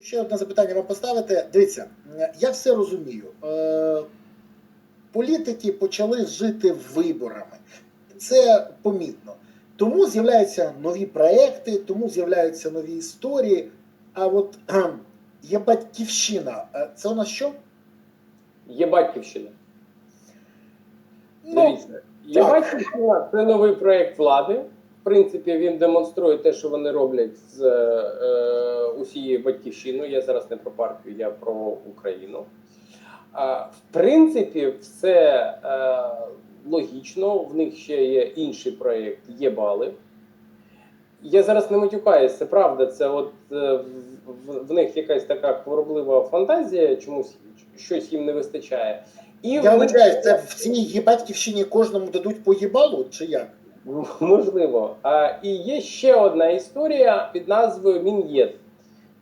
Ще одне запитання вам поставити. Дивіться, я все розумію. Е, політики почали жити виборами. Це помітно. Тому з'являються нові проекти, тому з'являються нові історії. А от є батьківщина. Е, Це у нас що? Є батьківщина. Ну, є так. батьківщина це новий проєкт влади. В принципі, він демонструє те, що вони роблять з е, усією батьківщиною. Я зараз не про партію, я про Україну. А, в принципі, все е, логічно. В них ще є інший проєкт, є бали. Я зараз не матюкаюсь, це правда. Це от е, в, в, них якась така хвороблива фантазія, чомусь щось їм не вистачає. І я в них- вибачаюсь, це в цій батьківщині кожному дадуть по їбалу, чи як? Можливо. А, і є ще одна історія під назвою Мін'єд.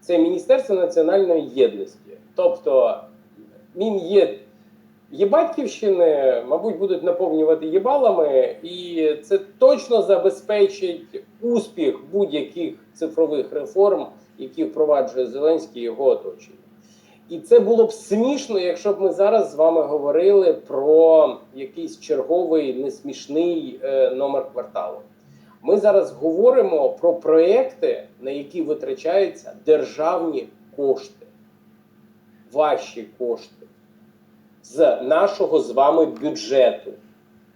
Це Міністерство національної єдності. Тобто Мін'єд Єбатьківщини, мабуть, будуть наповнювати єбалами, і це точно забезпечить успіх будь-яких цифрових реформ, які впроваджує Зеленський і його оточення. І це було б смішно, якщо б ми зараз з вами говорили про якийсь черговий несмішний е, номер кварталу. Ми зараз говоримо про проекти, на які витрачаються державні кошти, ваші кошти з нашого з вами бюджету.